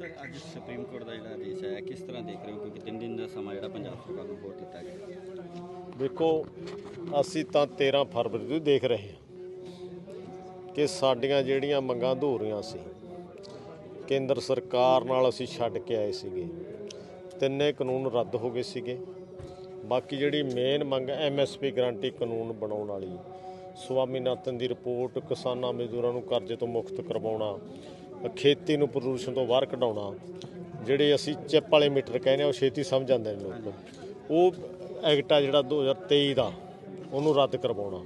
Sir, ਅੱਜ supreme court ਦਾ ਜਿਹੜਾ ਆਦੇਸ਼ ਹੈ ਕਿਸ ਤਰ੍ਹਾਂ ਦੇਖ ਰਹੇ ਹੋ? ਕਿਉਂਕਿ ਤਿੰਨ ਦਿਨ ਦਾ ਸਮਾਂ ਜਿਹੜਾ ਪੰਜਾਬ ਸਰਕਾਰ ਨੂੰ ਹੋਰ ਦਿੱਤਾ ਗਿਆ। ਦੇਖੋ, ਅਸੀਂ ਤਾਂ 13 ਫਰਵਰੀ ਤੋਂ ਦੇਖ ਰਹੇ ਹਾਂ ਕਿ ਸਾਡੀਆਂ ਜਿਹੜੀਆਂ ਮੰਗਾਂ ਅਧੂਰੀਆਂ ਸੀ, ਕੇਂਦਰ ਸਰਕਾਰ ਨਾਲ ਅਸੀਂ ਛੱਡ ਕੇ ਆਏ ਸੀਗੇ। ਤਿੰਨੇ ਕਾਨੂੰਨ ਰੱਦ ਹੋ ਗਏ ਸੀਗੇ। ਬਾਕੀ ਜਿਹੜੀ ਮੇਨ ਮੰਗ ਐਮਐਸਪੀ ਗਰੰਟੀ ਕਾਨੂੰਨ ਬਣਾਉਣ ਵਾਲੀ, ਸਵਾਮੀਨਾਥਨ ਦੀ ਰਿਪੋਰਟ ਕਿਸਾਨਾਂ ਮਜ਼ਦੂਰਾਂ ਨੂੰ ਕਰਜ਼ੇ ਤੋਂ ਮੁਕਤ ਕਰਵਾਉਣਾ ਖੇਤੀ ਨੂੰ ਪ੍ਰਦੂਸ਼ਣ ਤੋਂ ਬਾਹਰ ਕਢਾਉਣਾ, ਜਿਹੜੇ ਅਸੀਂ ਚਿੱਪ ਵਾਲੇ ਮੀਟਰ ਕਹਿੰਦੇ ਆ, ਉਹ ਛੇਤੀ ਸਮਝ ਜਾਂਦੇ ਨੇ ਲੋਕ। ਉਹ ਐਕਟ ਆ ਜਿਹੜਾ 2023 ਦਾ, ਉਹਨੂੰ ਰੱਦ ਕਰਵਾਉਣਾ।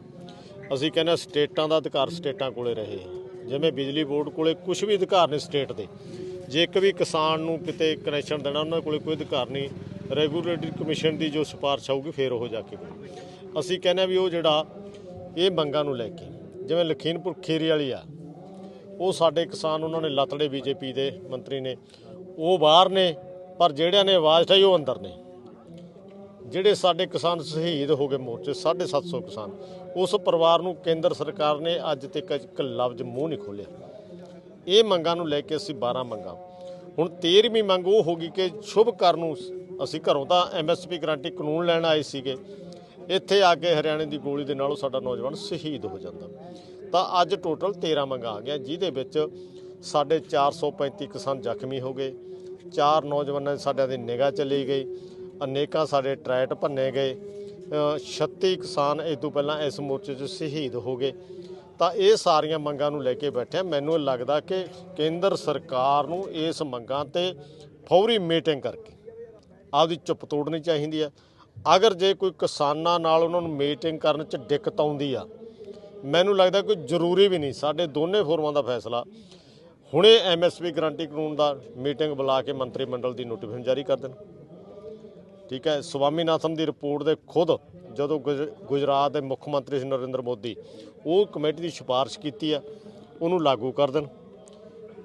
ਅਸੀਂ ਕਹਿੰਦੇ ਸਟੇਟਾਂ ਦਾ ਅਧਿਕਾਰ ਸਟੇਟਾਂ ਕੋਲੇ ਰਹੇ। ਜਿਵੇਂ ਬਿਜਲੀ ਬੋਰਡ ਕੋਲੇ ਕੁਝ ਵੀ ਅਧਿਕਾਰ ਨਹੀਂ ਸਟੇਟ ਦੇ। ਜੇ ਇੱਕ ਵੀ ਕਿਸਾਨ ਨੂੰ ਕਿਤੇ ਕਨੈਕਸ਼ਨ ਦੇਣਾ, ਉਹਨਾਂ ਕੋਲੇ ਕੋਈ ਅਧਿਕਾਰ ਨਹੀਂ। ਰੈਗੂਲੇਟਰੀ ਕਮਿਸ਼ਨ ਦੀ ਜੋ ਸਿਫਾਰਿਸ਼ ਆਊਗੀ, ਫੇਰ ਉਹ ਜਾ ਕੇ ਅਸੀਂ ਕਹਿੰਦੇ ਹਾਂ ਵੀ ਉਹ ਜਿਹੜਾ, ਇਹ ਮੰਗਾਂ ਨੂੰ ਲੈ ਕੇ, ਜਿਵੇਂ ਲਖੀਮਪੁਰ ਖੀਰੀ ਵਾਲੀ ਆ ਉਹ ਸਾਡੇ ਕਿਸਾਨ, ਉਹਨਾਂ ਨੇ ਲਤੜੇ ਬੀਜੇਪੀ ਦੇ ਮੰਤਰੀ ਨੇ। ਉਹ ਬਾਹਰ ਨੇ, ਪਰ ਜਿਹੜਿਆਂ ਨੇ ਆਵਾਜ਼ ਉਠਾਈ ਉਹ ਅੰਦਰ ਨੇ। ਜਿਹੜੇ ਸਾਡੇ ਕਿਸਾਨ ਸ਼ਹੀਦ ਹੋ ਗਏ ਮੋਰਚੇ 750 ਕਿਸਾਨ, ਉਸ ਪਰਿਵਾਰ ਨੂੰ ਕੇਂਦਰ ਸਰਕਾਰ ਨੇ ਅੱਜ ਤੱਕ ਇੱਕ ਲਫ਼ਜ਼ ਮੂੰਹ ਨਹੀਂ ਖੋਲਿਆ ਇਹ ਮੰਗਾਂ ਨੂੰ ਲੈ ਕੇ ਅਸੀਂ 12 ਮੰਗਾਂ। ਹੁਣ 13ਵੀਂ ਮੰਗ ਉਹ ਹੋ ਗਈ ਕਿ ਸ਼ੁਭ ਕਰਨ ਨੂੰ ਅਸੀਂ ਘਰੋਂ ਤਾਂ ਐਮਐਸਪੀ ਗਰੰਟੀ ਕਾਨੂੰਨ ਲੈਣ ਆਏ ਸੀਗੇ। ਇੱਥੇ ਆ ਕੇ ਹਰਿਆਣੇ ਦੀ ਗੋਲੀ ਦੇ ਨਾਲ ਉਹ ਸਾਡਾ ਨੌਜਵਾਨ ਸ਼ਹੀਦ ਹੋ ਜਾਂਦਾ। ਤਾਂ ਅੱਜ ਟੋਟਲ 13 ਮੰਗਾਂ ਆ ਗਈਆਂ ਜਿਹਦੇ ਵਿੱਚ ਸਾਡੇ 435 ਕਿਸਾਨ ਜ਼ਖਮੀ ਹੋ ਗਏ ਚਾਰ ਨੌਜਵਾਨਾਂ ਸਾਡਿਆਂ ਦੀ ਨਿਗਾਹ ਚਲੀ ਗਈ ਅਨੇਕਾਂ ਸਾਡੇ ਟਰੈਟ ਭੰਨੇ ਗਏ ਅ, 36 ਕਿਸਾਨ ਇਸ ਤੋਂ ਪਹਿਲਾਂ ਇਸ ਮੋਰਚੇ 'ਚ ਸ਼ਹੀਦ ਹੋ ਗਏ ਤਾਂ ਇਹ ਸਾਰੀਆਂ ਮੰਗਾਂ ਨੂੰ ਲੈ ਕੇ ਬੈਠਿਆ ਹਾਂ। ਮੈਨੂੰ ਲੱਗਦਾ ਕਿ ਕੇਂਦਰ ਸਰਕਾਰ ਨੂੰ ਇਸ ਮੰਗਾਂ ਤੇ ਫੌਰੀ ਮੀਟਿੰਗ ਕਰਕੇ ਆਪਦੀ ਚੁੱਪ ਤੋੜਨੀ ਚਾਹੀਦੀ ਹੈ ਅਗਰ ਜੇ ਕੋਈ ਕਿਸਾਨਾਂ ਨਾਲ ਉਹਨਾਂ ਨੂੰ ਮੀਟਿੰਗ ਕਰਨ 'ਚ ਦਿੱਕਤ ਆਉਂਦੀ ਆ ਮੈਨੂੰ ਲੱਗਦਾ ਕੋਈ ਜ਼ਰੂਰੀ ਵੀ ਨਹੀਂ। ਸਾਡੇ ਦੋਨੇ ਫੋਰਮਾਂ ਦਾ ਫੈਸਲਾ। ਹੁਣੇ ਐਮਐਸਪੀ ਗਰੰਟੀ ਕਾਨੂੰਨ ਦਾ ਮੀਟਿੰਗ ਬੁਲਾ ਕੇ ਮੰਤਰੀ ਮੰਡਲ ਦੀ ਨੋਟੀਫਿਕੇਸ਼ਨ ਜਾਰੀ ਕਰ ਦੇਣ। ਠੀਕ ਹੈ, ਸਵਾਮੀਨਾਥਨ ਦੀ ਰਿਪੋਰਟ ਦੇ ਖੁਦ ਜਦੋਂ ਗੁਜ- ਗੁਜਰਾਤ ਦੇ ਮੁੱਖ ਮੰਤਰੀ ਸੀ ਨਰਿੰਦਰ ਮੋਦੀ, ਉਹ ਕਮੇਟੀ ਦੀ ਸਿਫਾਰਿਸ਼ ਕੀਤੀ ਆ ਉਹਨੂੰ ਲਾਗੂ ਕਰ ਦੇਣ।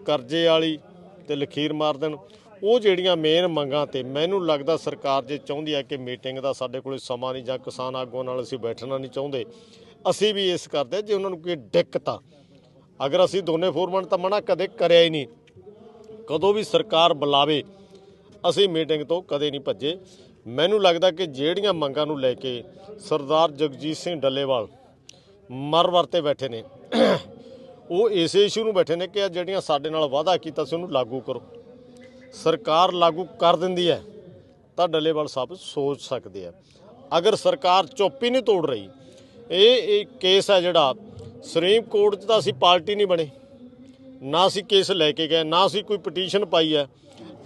ਕਰਜ਼ੇ ਵਾਲੀ ਤੇ ਲਖੀਰ ਮਾਰ ਦੇਣ। ਉਹ ਜਿਹੜੀਆਂ ਮੇਨ ਮੰਗਾਂ ਤੇ ਮੈਨੂੰ ਲੱਗਦਾ ਸਰਕਾਰ ਜੇ ਚਾਹੁੰਦੀ ਹੈ ਕਿ ਮੀਟਿੰਗ ਦਾ ਸਾਡੇ ਕੋਲੇ ਸਮਾਂ ਨਹੀਂ ਜਾਂ ਕਿਸਾਨ ਆਗੂਆਂ ਨਾਲ ਅਸੀਂ ਬੈਠਣਾ ਨਹੀਂ ਚਾਹੁੰਦੇ ਅਸੀਂ ਵੀ ਇਸ ਕਰਦੇ ਜੇ ਉਹਨਾਂ ਨੂੰ ਕੋਈ ਦਿੱਕਤ ਆ। ਅਗਰ ਅਸੀਂ ਦੋਨੇ ਫੋਰਮਨ ਤਾਂ ਮਨਾ ਕਦੇ ਕਰਿਆ ਹੀ ਨਹੀਂ। ਕਦੋਂ ਵੀ ਸਰਕਾਰ ਬੁਲਾਵੇ, ਅਸੀਂ ਮੀਟਿੰਗ ਤੋਂ ਕਦੇ ਨਹੀਂ ਭੱਜੇ। ਮੈਨੂੰ ਲੱਗਦਾ ਕਿ ਜਿਹੜੀਆਂ ਮੰਗਾਂ ਨੂੰ ਲੈ ਕੇ ਸਰਦਾਰ ਜਗਜੀਤ ਸਿੰਘ ਡੱਲੇਵਾਲ ਮਰ ਵਰਤੇ ਬੈਠੇ ਨੇ, ਉਹ ਇਸੇ ਇਸ਼ੂ ਨੂੰ ਬੈਠੇ ਨੇ ਕਿ ਜਿਹੜੀਆਂ ਸਾਡੇ ਨਾਲ ਵਾਅਦਾ ਕੀਤਾ ਸੀ ਉਹਨੂੰ ਲਾਗੂ ਕਰੋ। ਸਰਕਾਰ ਲਾਗੂ ਕਰ ਦਿੰਦੀ ਹੈ, ਤਾਂ ਡੱਲੇਵਾਲ ਸਾਹਿਬ ਸੋਚ ਸਕਦੇ ਆ। ਅਗਰ ਸਰਕਾਰ ਚੁੱਪ ਹੀ ਨਹੀਂ ਤੋੜ ਰਹੀ ਇਹ ਇਹ ਕੇਸ ਹੈ ਜਿਹੜਾ ਸੁਪਰੀਮ ਕੋਰਟ 'ਚ ਤਾਂ ਅਸੀਂ ਪਾਰਟੀ ਨਹੀਂ ਬਣੇ। ਨਾ ਅਸੀਂ ਕੇਸ ਲੈ ਕੇ ਗਏ, ਨਾ ਅਸੀਂ ਕੋਈ ਪਟੀਸ਼ਨ ਪਾਈ ਹੈ।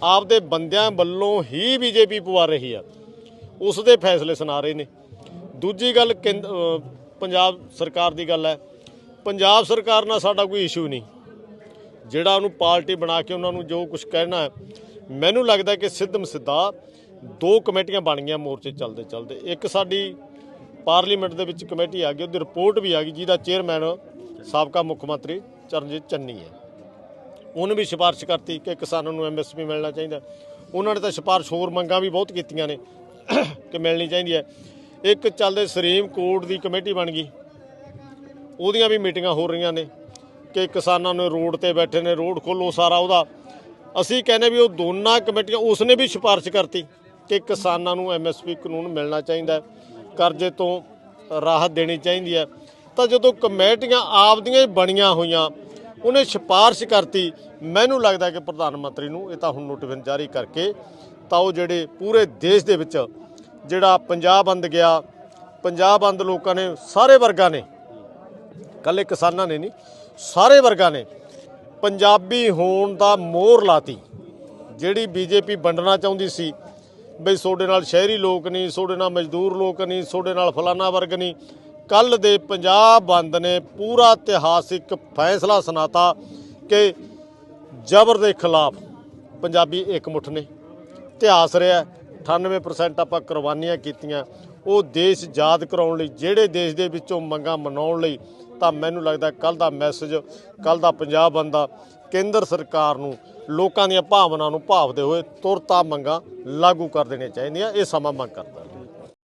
ਆਪਦੇ ਬੰਦਿਆਂ ਵੱਲੋਂ ਹੀ ਬੀਜੇਪੀ ਪਵਾ ਰਹੀ ਆ। ਉਸ ਦੇ ਫੈਸਲੇ ਸੁਣਾ ਰਹੇ ਨੇ। ਦੂਜੀ ਗੱਲ ਕੇਂਦ- ਪੰਜਾਬ ਸਰਕਾਰ ਦੀ ਗੱਲ ਹੈ। ਪੰਜਾਬ ਸਰਕਾਰ ਨਾਲ ਸਾਡਾ ਕੋਈ ਇਸ਼ੂ ਨਹੀਂ। ਜਿਹੜਾ ਉਹਨੂੰ ਪਾਰਟੀ ਬਣਾ ਕੇ ਉਹਨਾਂ ਨੂੰ ਜੋ ਕੁਝ ਕਹਿਣਾ ਹੈ, ਮੈਨੂੰ ਲੱਗਦਾ ਕਿ ਸਿੱਧਮ ਸਿੱਧਾ ਦੋ ਕਮੇਟੀਆਂ ਬਣ ਗਈਆਂ ਮੋਰਚੇ ਚੱਲਦੇ ਚੱਲਦੇ ਇੱਕ ਸਾਡੀ ਪਾਰਲੀਮੈਂਟ ਦੇ ਵਿੱਚ ਕਮੇਟੀ ਆ ਗਈ, ਉਹਦੀ ਰਿਪੋਰਟ ਵੀ ਆ ਗਈ, ਜਿਹਦਾ ਚੇਅਰਮੈਨ ਸਾਬਕਾ ਮੁੱਖ ਮੰਤਰੀ ਚਰਨਜੀਤ ਚੰਨੀ ਹੈ। ਉਹਨੇ ਵੀ ਸਿਫਾਰਿਸ਼ ਕਰਤੀ ਕਿ ਕਿਸਾਨਾਂ ਨੂੰ ਐਮਐਸਪੀ ਮਿਲਣਾ ਚਾਹੀਦਾ। ਉਹਨਾਂ ਨੇ ਤਾਂ ਸਿਫਾਰਿਸ਼ ਹੋਰ ਮੰਗਾਂ ਵੀ ਬਹੁਤ ਕੀਤੀਆਂ ਨੇ ਕਿ ਮਿਲਣੀ ਚਾਹੀਦੀ ਹੈ। ਇੱਕ ਚੱਲਦੇ ਸਰੀਮ ਕੋਰਟ ਦੀ ਕਮੇਟੀ ਬਣ ਗਈ। ਉਹਦੀਆਂ ਵੀ ਮੀਟਿੰਗਾਂ ਹੋ ਰਹੀਆਂ ਨੇ ਕਿ ਕਿਸਾਨਾਂ ਨੂੰ ਰੋਡ ਤੇ ਬੈਠੇ ਨੇ, ਰੋਡ ਖੋਲੋ ਸਾਰਾ ਉਹਦਾ। ਅਸੀਂ ਕਹਿੰਦੇ ਵੀ ਉਹ ਦੋਨਾਂ ਕਮੇਟੀਆਂ, ਉਸਨੇ ਵੀ ਸਿਫਾਰਿਸ਼ ਕਰਤੀ ਕਿ ਕਿਸਾਨਾਂ ਨੂੰ ਐਮਐਸਪੀ ਕਾਨੂੰਨ ਮਿਲਣਾ ਚਾਹੀਦਾ। ਕਰਜ਼ੇ ਤੋਂ ਰਾਹਤ ਦੇਣੀ ਚਾਹੀਦੀ ਹੈ। ਤਾਂ ਜਦੋਂ ਕਮੇਟੀਆਂ ਆਪਦੀਆਂ ਹੀ ਬਣੀਆਂ ਹੋਈਆਂ, ਉਹਨੇ ਸਿਫਾਰਿਸ਼ ਕਰਤੀ, ਮੈਨੂੰ ਲੱਗਦਾ ਕਿ ਪ੍ਰਧਾਨ ਮੰਤਰੀ ਨੂੰ ਇਹ ਤਾਂ ਹੁਣ ਨੋਟੀਫਿਕੇਸ਼ਨ ਜਾਰੀ ਕਰਕੇ ਤਾਂ ਉਹ ਜਿਹੜੇ ਪੂਰੇ ਦੇਸ਼ ਦੇ ਵਿੱਚ ਜਿਹੜਾ ਪੰਜਾਬ ਬੰਦ ਗਿਆ, ਪੰਜਾਬ ਬੰਦ ਲੋਕਾਂ ਨੇ ਸਾਰੇ ਵਰਗਾਂ ਨੇ ਕੱਲੇ ਕਿਸਾਨਾਂ ਨੇ ਨਹੀਂ ਸਾਰੇ ਵਰਗਾਂ ਨੇ ਪੰਜਾਬੀ ਹੋਣ ਦਾ ਮੋਹਰ ਲਾਤੀ। ਜਿਹੜੀ ਬੀਜੇਪੀ ਵੰਡਣਾ ਚਾਹੁੰਦੀ ਸੀ ਬਈ ਤੁਹਾਡੇ ਨਾਲ ਸ਼ਹਿਰੀ ਲੋਕ ਨਹੀਂ ਤੁਹਾਡੇ ਨਾਲ ਮਜ਼ਦੂਰ ਲੋਕ ਨਹੀਂ ਤੁਹਾਡੇ ਨਾਲ ਫਲਾਨਾ ਵਰਗ ਨਹੀਂ। ਕੱਲ ਦੇ ਪੰਜਾਬ ਬੰਦ ਨੇ ਪੂਰਾ ਇਤਿਹਾਸਿਕ ਫੈਸਲਾ ਸੁਣਾਤਾ ਕਿ ਜ਼ਬਰ ਦੇ ਖਿਲਾਫ ਪੰਜਾਬੀ ਇਕਮੁੱਠ ਨੇ। ਇਤਿਹਾਸ ਰਿਹਾ ਹੈ, 98% ਆਪਾਂ ਕੁਰਬਾਨੀਆਂ ਕੀਤੀਆਂ। ਉਹ ਦੇਸ਼ ਯਾਦ ਕਰਾਉਣ ਲਈ ਜਿਹੜੇ ਦੇਸ਼ ਦੇ ਵਿੱਚੋਂ ਮੰਗਾਂ ਮਨਾਉਣ ਲਈ ਤਾਂ ਮੈਨੂੰ ਲੱਗਦਾ ਕੱਲ ਦਾ ਮੈਸੇਜ ਕੱਲ ਦਾ ਪੰਜਾਬ ਬੰਦਾ ਕੇਂਦਰ ਸਰਕਾਰ ਨੂੰ ਲੋਕਾਂ ਦੀਆਂ ਭਾਵਨਾਵਾਂ ਨੂੰ ਭਾਵਦੇ ਹੋਏ ਤੁਰਤਾ ਮੰਗਾਂ ਲਾਗੂ ਕਰ ਦੇਣੀਆਂ ਚਾਹੀਦੀਆਂ। ਇਹ ਸਮਾਂ ਮੰਗ ਕਰਦਾ